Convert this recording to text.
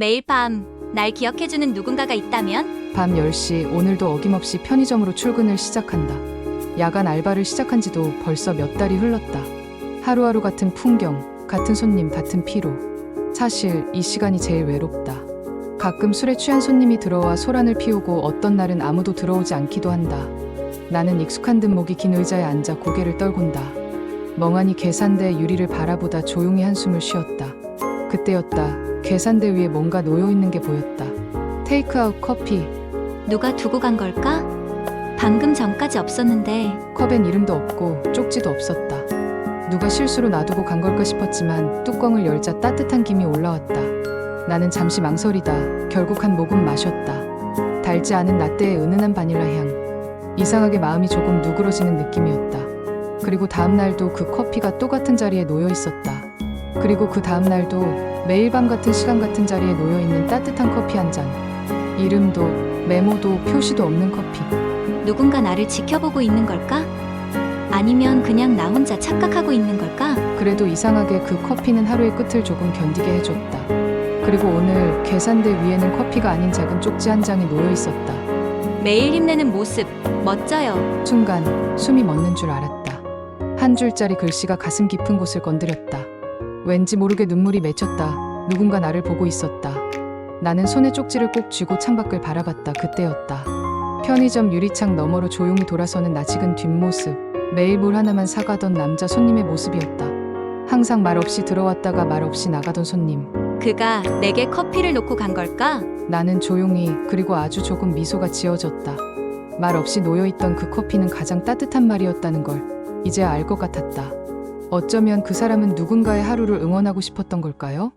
매일 밤 날 기억해주는 누군가가 있다면? 밤 10시 오늘도 어김없이 편의점으로 출근을 시작한다. 야간 알바를 시작한 지도 벌써 몇 달이 흘렀다. 하루하루 같은 풍경, 같은 손님, 같은 피로. 사실 이 시간이 제일 외롭다. 가끔 술에 취한 손님이 들어와 소란을 피우고 어떤 날은 아무도 들어오지 않기도 한다. 나는 익숙한 듯 목이 긴 의자에 앉아 고개를 떨군다. 멍하니 계산대 유리를 바라보다 조용히 한숨을 쉬었다. 그때였다. 계산대 위에 뭔가 놓여 있는 게 보였다. 테이크아웃 커피, 누가 두고 간 걸까? 방금 전까지 없었는데 컵엔 이름도 없고 쪽지도 없었다. 누가 실수로 놔두고 간 걸까 싶었지만 뚜껑을 열자 따뜻한 김이 올라왔다. 나는 잠시 망설이다. 결국 한 모금 마셨다. 달지 않은 라떼의 은은한 바닐라 향. 이상하게 마음이 조금 누그러지는 느낌이었다. 그리고 다음 날도 그 커피가 똑같은 자리에 놓여 있었다. 그리고 그 다음 날도 매일 밤 같은 시간 같은 자리에 놓여 있는 따뜻한 커피 한 잔. 이름도 메모도 표시도 없는 커피. 누군가 나를 지켜보고 있는 걸까? 아니면 그냥 나 혼자 착각하고 있는 걸까? 그래도 이상하게 그 커피는 하루의 끝을 조금 견디게 해줬다. 그리고 오늘 계산대 위에는 커피가 아닌 작은 쪽지 한 장이 놓여 있었다. 매일 힘내는 모습 멋져요. 순간 숨이 멎는 줄 알았다. 한 줄짜리 글씨가 가슴 깊은 곳을 건드렸다. 왠지 모르게 눈물이 맺혔다. 누군가 나를 보고 있었다. 나는 손에 쪽지를 꼭 쥐고 창밖을 바라봤다. 그때였다. 편의점 유리창 너머로 조용히 돌아서는 낯익은 뒷모습. 매일 물 하나만 사가던 남자 손님의 모습이었다. 항상 말 없이 들어왔다가 말 없이 나가던 손님. 그가 내게 커피를 놓고 간 걸까? 나는 조용히 그리고 아주 조금 미소가 지어졌다. 말 없이 놓여있던 그 커피는 가장 따뜻한 말이었다는 걸 이제 알것 같았다. 어쩌면 그 사람은 누군가의 하루를 응원하고 싶었던 걸까요?